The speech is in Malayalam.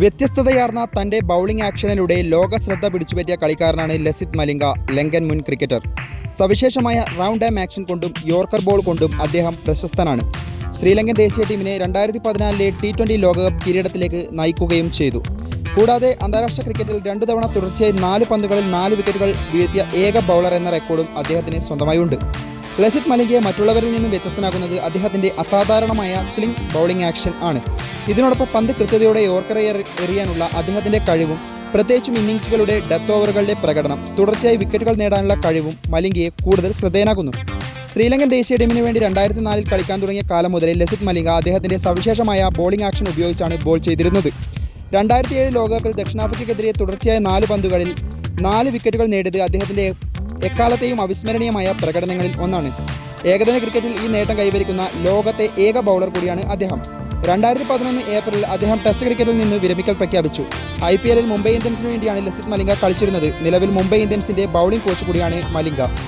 വ്യത്യസ്തതയാർന്ന തന്റെ ബൗളിംഗ് ആക്ഷനിലൂടെ ലോക ശ്രദ്ധ പിടിച്ചുപറ്റിയ കളിക്കാരനാണ് ലസിത് മലിംഗ ലങ്കൻ മുൻ ക്രിക്കറ്റർ. സവിശേഷമായ റൗണ്ട് ആം ആക്ഷൻ കൊണ്ടും യോർക്കർ ബോൾ കൊണ്ടും അദ്ദേഹം പ്രശസ്തനാണ്. ശ്രീലങ്കൻ ദേശീയ ടീമിനെ രണ്ടായിരത്തി പതിനാലിലെ ടി ട്വന്റി ലോകകപ്പ് കിരീടത്തിലേക്ക് നയിക്കുകയും ചെയ്തു. കൂടാതെ അന്താരാഷ്ട്ര ക്രിക്കറ്റിൽ രണ്ടു തവണ തുടർച്ചയായി നാല് പന്തുകളിൽ നാല് വിക്കറ്റുകൾ വീഴ്ത്തിയ ഏക ബൗളർ എന്ന റെക്കോർഡും അദ്ദേഹത്തിന് സ്വന്തമായുണ്ട്. ലസിത് മലിംഗയെ മറ്റുള്ളവരിൽ നിന്നും വ്യത്യസ്തനാക്കുന്നത് അദ്ദേഹത്തിന്റെ അസാധാരണമായ സ്ലിംഗ് ബൗളിംഗ് ആക്ഷൻ ആണ്. ഇതിനോടൊപ്പം പന്ത് കൃത്യതയോടെ യോർക്കർ എറിയാനുള്ള അദ്ദേഹത്തിന്റെ കഴിവും പ്രത്യേകിച്ചും ഇന്നിംഗ്സുകളുടെ ഡെത്ത് ഓവറുകളുടെ പ്രകടനം തുടർച്ചയായി വിക്കറ്റുകൾ നേടാനുള്ള കഴിവും മലിംഗയെ കൂടുതൽ ശ്രദ്ധേയനാക്കുന്നു. ശ്രീലങ്കൻ ദേശീയ ടീമിന് വേണ്ടി രണ്ടായിരത്തി നാലിൽ കളിക്കാൻ തുടങ്ങിയ കാലം മുതലേ ലസിത് മലിംഗ അദ്ദേഹത്തിന്റെ സവിശേഷമായ ബോളിംഗ് ആക്ഷൻ ഉപയോഗിച്ചാണ് ബോൾ ചെയ്തിരുന്നത്. രണ്ടായിരത്തി ഏഴ് ലോകകപ്പിൽ ദക്ഷിണാഫ്രിക്കയ്ക്കെതിരെ തുടർച്ചയായ നാല് പന്തുകളിൽ നാല് വിക്കറ്റുകൾ നേടിയത് അദ്ദേഹത്തിന്റെ എക്കാലത്തെയും അവിസ്മരണീയമായ പ്രകടനങ്ങളിൽ ഒന്നാണ്. ഏകദിന ക്രിക്കറ്റിൽ ഈ നേട്ടം കൈവരിക്കുന്ന ലോകത്തെ ഏക ബൗളർ കൂടിയാണ് അദ്ദേഹം. രണ്ടായിരത്തി പതിനൊന്ന് ഏപ്രിലിൽ അദ്ദേഹം ടെസ്റ്റ് ക്രിക്കറ്റിൽ നിന്ന് വിരമിക്കൽ പ്രഖ്യാപിച്ചു. ഐ പി എല്ലിൽ മുംബൈ ഇന്ത്യൻസിന് വേണ്ടിയാണ് ലസിത് മലിംഗ കളിച്ചിരുന്നത്. നിലവിൽ മുംബൈ ഇന്ത്യൻസിന്റെ ബൗളിംഗ് കോച്ച് കൂടിയാണ് മലിംഗ.